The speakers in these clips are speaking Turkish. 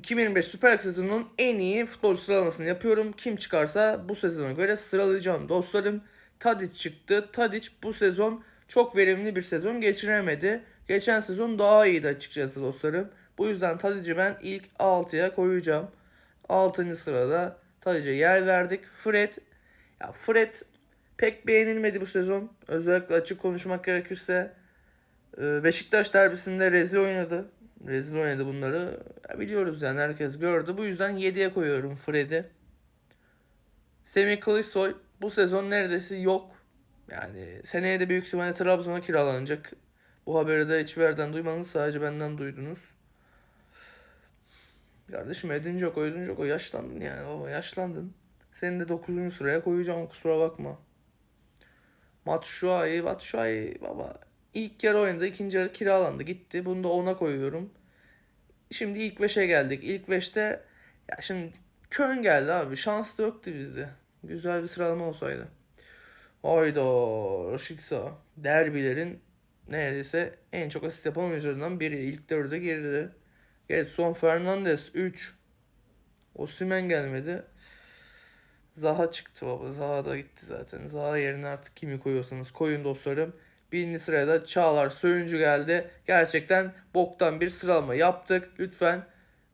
2025 Süper Lig sezonunun en iyi futbol sıralamasını yapıyorum. Kim çıkarsa bu sezona göre sıralayacağım dostlarım. Tadic çıktı. Tadic bu sezon çok verimli bir sezon geçiremedi. Geçen sezon daha iyiydi açıkçası dostlarım. Bu yüzden Tadic'i ben ilk 6'ya koyacağım. 6. sırada Tadic'e yer verdik. Fred ya Fred pek beğenilmedi bu sezon. Özellikle açık konuşmak gerekirse ee, Beşiktaş derbisinde rezil oynadı. Rezil oynadı bunları. Biliyoruz yani herkes gördü. Bu yüzden 7'ye koyuyorum Fred'i. Semih Kılıçsoy bu sezon neredeyse yok. Yani seneye de büyük ihtimalle Trabzon'a kiralanacak. Bu haberi de hiçbir yerden duymadınız. Sadece benden duydunuz. Kardeşim Edin Dzeko, Edin Dzeko yaşlandın yani baba yaşlandın. Seni de 9. sıraya koyacağım kusura bakma. Batshuayi, Batshuayi baba ilk yarı oynadı, ikinci yarı kiralandı gitti. Bunu da ona koyuyorum. Şimdi ilk 5'e geldik. İlk 5'te ya şimdi Köln geldi abi. Şans da yoktu bizde. Güzel bir sıralama olsaydı. Hayda Raşiksa. Derbilerin neredeyse en çok asist yapan oyuncularından biri. İlk dörde girdi. Getson Fernandes 3. Osimhen gelmedi. Zaha çıktı baba. Zaha da gitti zaten. Zaha yerine artık kimi koyuyorsanız koyun dostlarım. Birinci sıraya da Çağlar Söyüncü geldi. Gerçekten boktan bir sıralama yaptık. Lütfen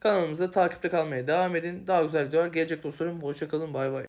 kanalımızı takipte kalmaya devam edin. Daha güzel videolar gelecek dostlarım. Hoşçakalın. Bay bay.